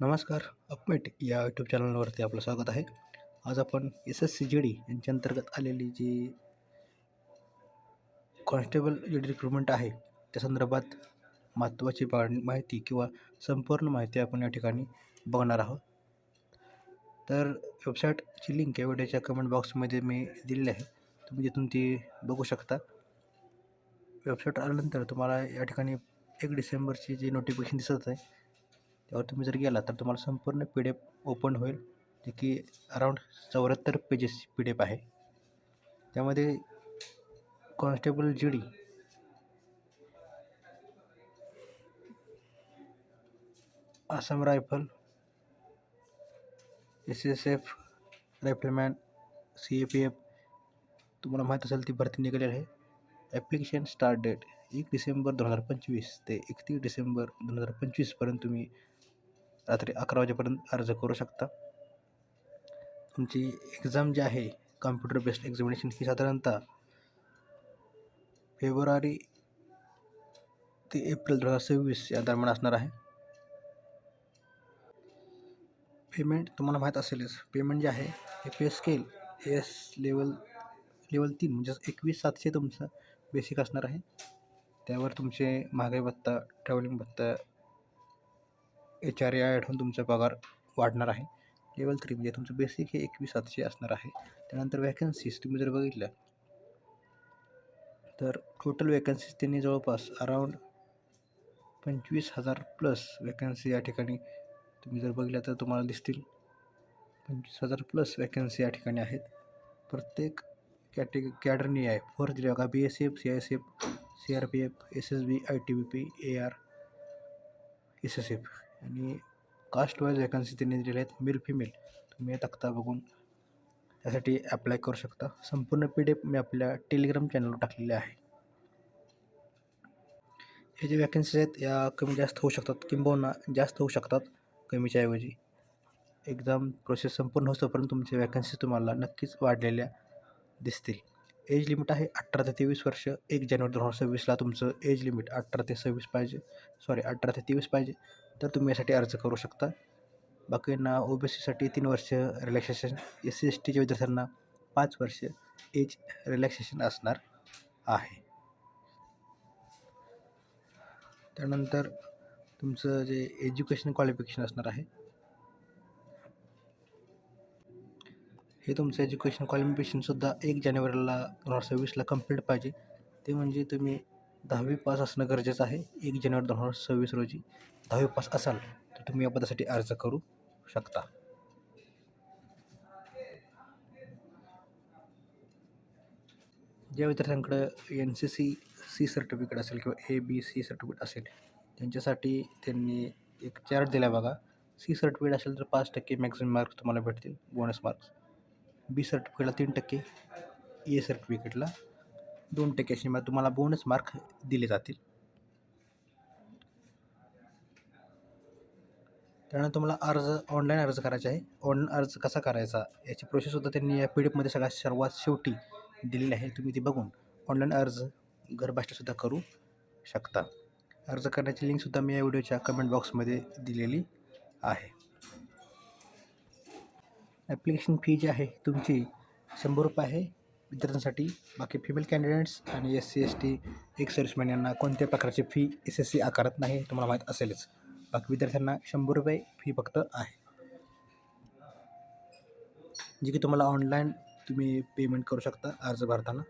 नमस्कार अपमेट या यूट्यूब चॅनलवरती आपलं स्वागत आहे. आज आपण S S C G D यांच्या अंतर्गत आलेली जी कॉन्स्टेबल जी डी रिक्रुटमेंट आहे त्या संदर्भात महत्त्वाची माहिती किंवा संपूर्ण माहिती आपण या ठिकाणी बघणार आहोत. तर वेबसाईटची लिंक या व्हिडिओच्या कमेंट बॉक्समध्ये मी दिलेली आहे. तुम्ही तिथून ती बघू शकता. वेबसाईट आल्यानंतर तुम्हाला या ठिकाणी एक डिसेंबरची जी नोटिफिकेशन दिसत आहे त्यावर तुम्ही जर गेला तर तुम्हाला संपूर्ण पी डी एफ ओपन होईल जे की अराऊंड चौऱ्याहत्तर पेजेस पी डी एफ आहे. त्यामध्ये constable G D Assam rifle S S F rifleman C A P F तुम्हाला माहीत असेल ती भरती निघालेली आहे. ॲप्लिकेशन स्टार्ट डेट एक डिसेंबर दोन हजार पंचवीस ते एकतीस डिसेंबर दोन हजार पंचवीसपर्यंत तुम्ही रात्री अकरा वाजेपर्यंत अर्ज करू शकता. तुमची एक्झाम जी आहे कॉम्प्युटर बेस्ड एक्झामिनेशन ही साधारणतः फेब्रुवारी ते एप्रिल दोन हजार सव्वीस या दरम्यान असणार आहे. पेमेंट तुम्हाला माहीत असेलच. पेमेंट जे आहे हे pay scale is level level तीन म्हणजेच एकवीस सातशे तुमचं बेसिक असणार आहे. त्यावर तुमचे महागाई भत्ता ट्रॅव्हलिंग भत्ता एच आर ए आय होऊन तुमचा पगार वाढणार आहे. लेवल थ्री म्हणजे तुमचं बेसिक हे एकवीस सातशे असणार आहे. त्यानंतर वॅकन्सीज तुम्ही जर बघितल्या तर टोटल वॅकन्सीज त्यांनी जवळपास अराऊंड पंचवीस हजार प्लस वॅकन्सी या ठिकाणी तुम्ही जर बघितल्या तर तुम्हाला दिसतील. पंचवीस हजार प्लस वॅकन्सी या ठिकाणी आहेत. प्रत्येक कॅटे कॅडरनी आहे. फोर्थ दिले बघा B S F C I S F C R P F S S B I T B P A R S S F आणि कास्ट वाईज वॅकन्सी त्यांनी दिलेल्या आहेत. मेल फिमेल तुम्ही हे तक्ता बघून त्यासाठी अप्लाय करू शकता. संपूर्ण पी डी एफ मी आपल्या टेलिग्राम चॅनलवर टाकलेले आहे. हे जे वॅकन्सीज आहेत या कमी जास्त होऊ शकतात. किंबहुना जास्त होऊ शकतात कमीच्या ऐवजी. एक्झाम प्रोसेस संपूर्ण होतोपर्यंत तुमच्या वॅकन्सी तुम्हाला नक्कीच वाढलेल्या दिसतील. एज लिमिट आहे अठरा ते तेवीस वर्ष. एक जानेवारी दोन हजार सव्वीसला तुमचं एज लिमिट अठरा ते सव्वीस पाहिजे. सॉरी अठरा ते तेवीस पाहिजे. तर तुम्ही यासाठी अर्ज करू शकता. बाकींना ओ बी सीसाठी तीन वर्ष रिलॅक्सेशन एस सी एस टीच्या विद्यार्थ्यांना पाच वर्ष एज रिलॅक्सेशन असणार आहे. त्यानंतर तुमचं जे एज्युकेशन क्वालिफिकेशन असणार आहे हे तुमचं एज्युकेशन क्वालिफिकेशनसुद्धा एक जानेवारीला दोन हजार सव्वीसला कंप्लीट पाहिजे. ते म्हणजे तुम्ही दहावी पास असणं गरजेचं आहे एक जानेवारी दोन हजार सव्वीस रोजी. दहावी पास असाल तर तुम्ही या पदासाठी अर्ज करू शकता. ज्या विद्यार्थ्यांकडं N C C C certificate असेल किंवा ए बी सी सर्टिफिकेट असेल त्यांच्यासाठी त्यांनी एक चार्ट दिला बघा. सी सर्टिफिकेट असेल तर पाच टक्के मॅक्झिमम मार्क्स तुम्हाला भेटतील बोनस मार्क्स बी सर्टिफिकेटला तीन टक्के ए सर्टिफिकेटला दोन टक्के असे तुम्हाला बोनस मार्क दिले जातील. त्यानंतर तुम्हाला अर्ज ऑनलाईन अर्ज करायचा आहे. ऑनलाईन अर्ज कसा करायचा? याची प्रोसेससुद्धा त्यांनी या पी डी एफमध्ये सगळ्यात सर्वात शेवटी दिलेली आहे. तुम्ही ती बघून ऑनलाईन अर्ज घरबसल्यासुद्धा करू शकता. अर्ज करण्याची लिंकसुद्धा मी या व्हिडिओच्या कमेंट बॉक्समध्ये दिलेली आहे. ॲप्लिकेशन फी जी आहे तुमची शंभर रुपये आहे विद्यार्थ्यांसाठी. बाकी फिमेल कॅन्डिडेट्स आणि S C S T ex serviceman यांना कोणत्या प्रकारची फी एस एस सी आकारत नाही तुम्हाला माहीत असेलच. बाकी विद्यार्थ्यांना शंभर रुपये फी फक्त आहे. जी की तुम्हाला ऑनलाईन तुम्ही पेमेंट करू शकता अर्ज भरताना.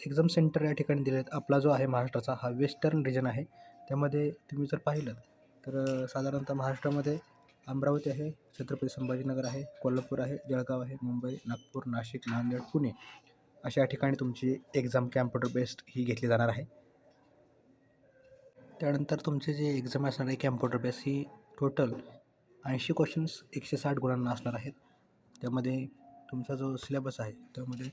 एक्झाम सेंटर या ठिकाणी दिले आहेत. आपला जो आहे महाराष्ट्राचा हा वेस्टर्न रिजन आहे. त्यामध्ये तुम्ही जर पाहिलं तर साधारणतः महाराष्ट्रामध्ये अमरावती आहे छत्रपती संभाजीनगर आहे कोल्हापूर आहे जळगाव आहे मुंबई नागपूर नाशिक नांदेड पुणे अशा ठिकाणी तुमची एक्झाम कॅम्प्युटर बेस्ड ही घेतली जाणार आहे. त्यानंतर तुमचे जे एक्झाम असणार आहे कॅम्प्युटर बेस ही टोटल ऐंशी क्वेश्चन्स एकशे साठ गुणांना असणार आहेत. त्यामध्ये तुमचा जो सिलेबस आहे त्यामध्ये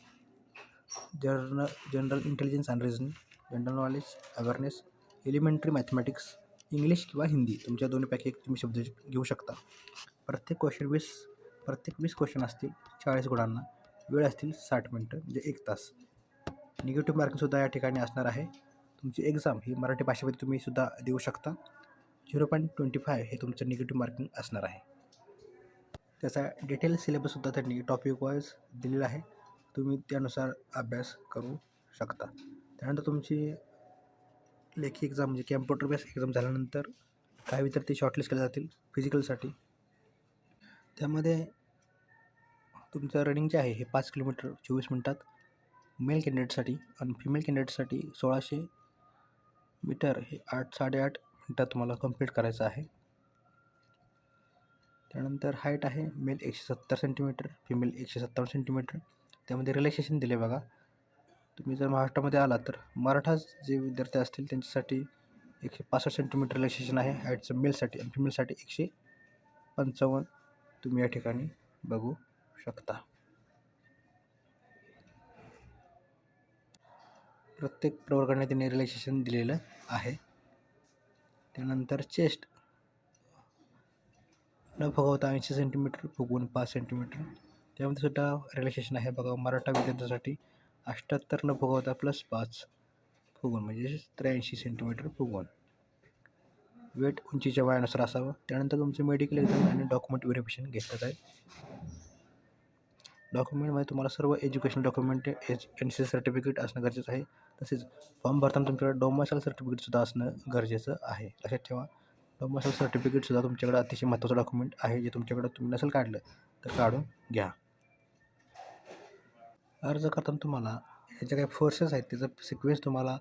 general general intelligence and reasoning general knowledge awareness elementary mathematics English किंवा हिंदी तुमच्या दोन्हीपैकी एक तुम्ही शब्द घेऊ शकता. प्रत्येक क्वेश्चन वीस प्रत्येक वीस क्वेश्चन असतील चाळीस गुणांना वेळ असतील साठ मिनटं म्हणजे एक तास. निगेटिव्ह मार्किंगसुद्धा या ठिकाणी असणार आहे. तुमची एक्झाम ही मराठी भाषेमध्ये तुम्ही सुद्धा देऊ शकता. झिरो पॉईंट ट्वेंटी फाय हे तुमचं निगेटिव्ह मार्किंग असणार आहे. त्याचा डिटेल सिलेबससुद्धा त्यांनी टॉपिक वाईज दिलेला आहे. तुम्ही त्यानुसार अभ्यास करू शकता. त्यानंतर तुमची लेखी एक्झाम म्हणजे कॅम्प्युटर बेस एक्झाम झाल्यानंतर काही विद्यार्थी शॉर्टलिस्ट केले जातील फिजिकलसाठी त्यामध्ये तुमचं रनिंग जे आहे हे पाच किलोमीटर चोवीस मिनटात मेल कॅन्डिडेटसाठी आणि फिमेल कॅन्डिडेटसाठी सोळाशे मीटर हे आठ साडेआठ मिनटात तुम्हाला कंप्लीट करायचं आहे. त्यानंतर हाईट आहे मेल एकशे सत्तर सेंटीमीटर फिमेल एकशे सत्तावन्न सेंटीमीटर त्यामध्ये रिलॅक्सेशन दिले बघा. तुम्ही जर महाराष्ट्रामध्ये आलात तर मराठा जे विद्यार्थी असतील त्यांच्यासाठी एकशे पासष्ट सेंटीमीटर रिलॅक्सेशन आहे. हाईटचं मेलसाठी आणि फिमेलसाठी एकशे पंचावन्न. तुम्ही या ठिकाणी बघू शकता. प्रत्येक प्रवर्गाने त्यांनी रिलॅक्सेशन दिलेलं आहे. त्यानंतर चेस्ट न फुगवता ऐंशी सेंटीमीटर फुगवून पाच सेंटीमीटर त्यामध्ये सुद्धा रिलॅक्सेशन आहे. बघा मराठा विद्यार्थ्यांसाठी अष्ट्याहत्तर न फुगवता प्लस पाच फुगवून म्हणजे त्र्याऐंशी सेंटीमीटर फुगवून. वेट उंचीच्या वयानुसार असावं. त्यानंतर तुमचं मेडिकल एक्झाम आणि डॉक्युमेंट व्हेरिफिकेशन घेतलं जाईल. डॉक्युमेंटमध्ये तुम्हाला सर्व educational document H N C certificate असणं गरजेचं आहे. तसेच फॉर्म भरताना तुमच्याकडे डोमासाल सर्टिफिकेटसुद्धा असणं गरजेचं आहे. लक्षात ठेवा डोमासाल सर्टिफिकेटसुद्धा तुमच्याकडे अतिशय महत्त्वाचं डॉक्युमेंट आहे जे तुमच्याकडे तुम्ही नसेल काढलं तर काढून घ्या. अर्ज करताना तुम्हाला याच्या काही फोर्सेस आहेत त्याचा सिक्वेन्स तुम्हाला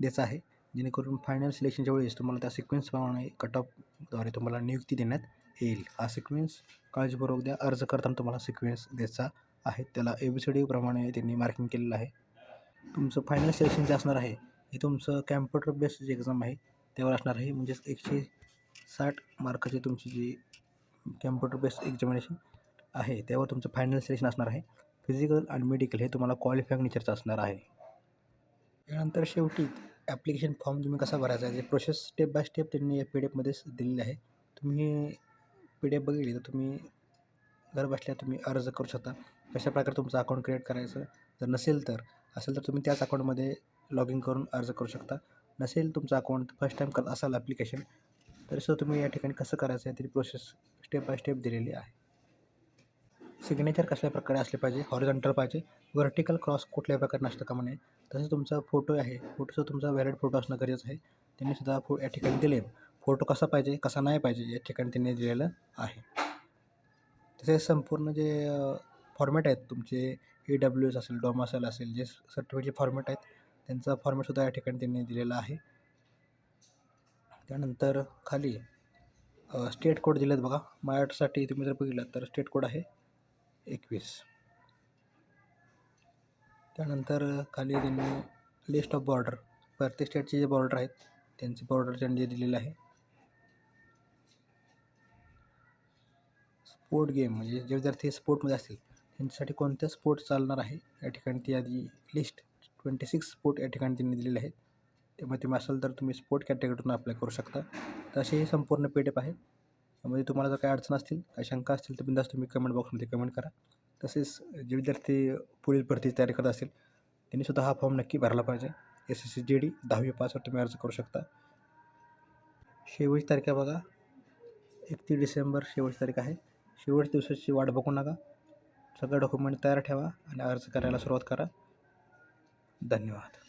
द्यायचा आहे. जेणेकरून फायनल सिलेक्शनच्या वेळेस तुम्हाला त्या सिक्वेन्सप्रमाणे कट ऑफद्वारे तुम्हाला नियुक्ती देण्यात येईल. हा सिक्वेन्स काळजीपूर्वक द्या. अर्ज करताना तुम्हाला सिक्वेन्स द्यायचा आहेत. त्याला ए बी सी डी प्रमाणे त्यांनी मार्किंग केलेलं आहे. तुमचं फायनल सेशन जे असणार आहे हे तुमचं कॅम्प्युटर बेस्ड जे एक्झाम आहे त्यावर असणार आहे. म्हणजेच एकशे साठ मार्काची तुमची जी कॅम्प्युटर बेस्ड एक्झामिनेशन आहे त्यावर तुमचं फायनल सिलेक्शन असणार आहे. फिजिकल आणि मेडिकल हे तुम्हाला क्वालिफाईंग नेचरचं असणार आहे. त्यानंतर शेवटी ॲप्लिकेशन फॉर्म तुम्ही कसा भरायचा आहे? प्रोसेस स्टेप बाय स्टेप त्यांनी या पी डी एफमध्येच दिलेली आहे. तुम्ही पी डी एफ बघितली तर तुम्ही घर बसल्या तुम्ही अर्ज करू शकता. कशा प्रकारे तुमचं अकाउंट क्रिएट करायचं? जर नसेल तर असेल तर तुम्ही त्याच अकाउंटमध्ये लॉग इन करून अर्ज करू शकता. नसेल तुमचं अकाउंट फर्स्ट टाईम करत असाल ॲप्लिकेशन तर सर तुम्ही या ठिकाणी कसं करायचं आहे तरी प्रोसेस स्टेप बाय स्टेप दिलेली आहे. सिग्नेचर कसल्या प्रकारे असले पाहिजे? हॉरिझॉन्टल पाहिजे. व्हर्टिकल क्रॉस कुठल्या प्रकारे नसतं का म्हणे? तसंच तुमचा फोटो आहे. फोटोचा तुमचा व्हॅलिड फोटो असणं गरजेचं आहे. त्यांनी सुद्धा फो या ठिकाणी दिले. फोटो कसा पाहिजे कसा नाही पाहिजे या ठिकाणी त्यांनी दिलेलं आहे. तसेच संपूर्ण जे फॉर्मॅट आहेत. तुमचे ए डब्ल्यू एस असेल डोमासेल असेल जे सर्टिफिकेटचे फॉर्मॅट आहेत त्यांचा फॉर्मॅटसुद्धा या ठिकाणी त्यांनी दिलेला आहे. त्यानंतर खाली स्टेट कोड दिलेत बघा. मराठीसाठी तुम्ही जर बघितलं तर स्टेट कोड आहे एकवीस. त्यानंतर खाली त्यांनी लिस्ट ऑफ बॉर्डर प्रत्येक स्टेटचे जे बॉर्डर आहेत त्यांचे बॉर्डर त्यांनी दिलेलं आहे. स्पोर्ट गेम म्हणजे जे विद्यार्थी स्पोर्टमध्ये असतील यांच्यासाठी कोणत्या स्पोर्ट चालणार आहे? या ठिकाणी ती आधी लिस्ट ट्वेंटी सिक्स स्पोर्ट या ठिकाणी त्यांनी दिलेले आहेत. त्यामुळे तुम्ही असाल तर तुम्ही स्पोर्ट कॅटेगरीतून अप्लाय करू शकता. तर अशी संपूर्ण पी डी एफ आहे. त्यामध्ये तुम्हाला जर काय अडचण असतील काही शंका असतील तर बिंदास तुम्ही कमेंट बॉक्समध्ये कमेंट करा. तसेच जे विद्यार्थी पोलीस भरतीची तयारी करत असतील त्यांनी सुद्धा हा फॉर्म नक्की भरला पाहिजे. S S C G D दहावी पासवर तुम्ही अर्ज करू शकता. शेवटची तारीख आहे बघा. एकतीस डिसेंबर शेवटची तारीख आहे. शेवटच्या दिवसाची वाट बघू नका. सगळं डॉक्युमेंट तयार ठेवा आणि अर्ज करायला सुरुवात करा. धन्यवाद.